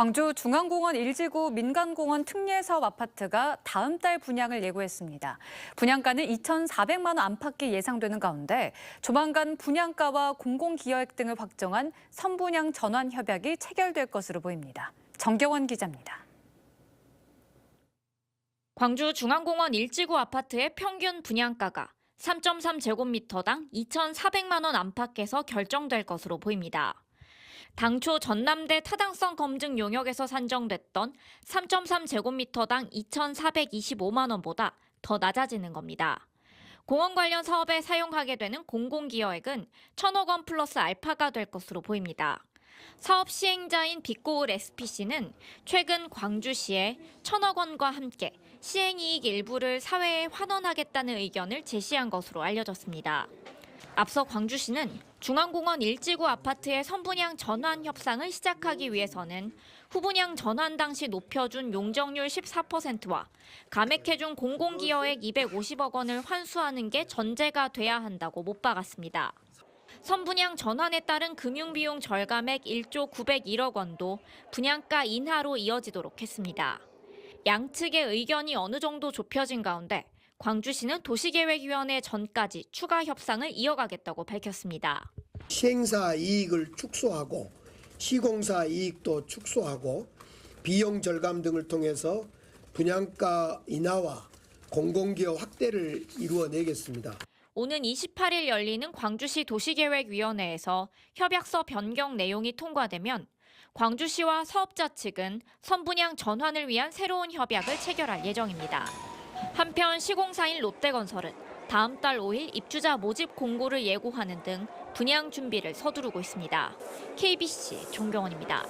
광주 중앙공원 1지구 민간공원 특례사업 아파트가 다음 달 분양을 예고했습니다. 분양가는 2,400만 원 안팎이 예상되는 가운데 조만간 분양가와 공공기여액 등을 확정한 선분양 전환 협약이 체결될 것으로 보입니다. 정경원 기자입니다. 광주 중앙공원 1지구 아파트의 평균 분양가가 3.3제곱미터당 2,400만 원 안팎에서 결정될 것으로 보입니다. 당초 전남대 타당성 검증 용역에서 산정됐던 3.3제곱미터당 2,425만 원보다 더 낮아지는 겁니다. 공원 관련 사업에 사용하게 되는 공공기여액은 1천억 원 플러스 알파가 될 것으로 보입니다. 사업 시행자인 빛고을 SPC는 최근 광주시에 천억 원과 함께 시행이익 일부를 사회에 환원하겠다는 의견을 제시한 것으로 알려졌습니다. 앞서 광주시는 중앙공원 1지구 아파트의 선분양 전환 협상을 시작하기 위해서는 후분양 전환 당시 높여준 용적률 14%와 감액해준 공공기여액 250억 원을 환수하는 게 전제가 돼야 한다고 못 박았습니다. 선분양 전환에 따른 금융비용 절감액 1조 901억 원도 분양가 인하로 이어지도록 했습니다. 양측의 의견이 어느 정도 좁혀진 가운데 광주시는 도시계획위원회 전까지 추가 협상을 이어가겠다고 밝혔습니다. 시행사 이익을 축소하고 시공사 이익도 축소하고 비용 절감 등을 통해서 분양가 인하와 공공기여 확대를 이루어내겠습니다. 오는 28일 열리는 광주시 도시계획위원회에서 협약서 변경 내용이 통과되면 광주시와 사업자 측은 선분양 전환을 위한 새로운 협약을 체결할 예정입니다. 한편 시공사인 롯데건설은 다음 달 5일 입주자 모집 공고를 예고하는 등 분양 준비를 서두르고 있습니다. KBC 종경원입니다.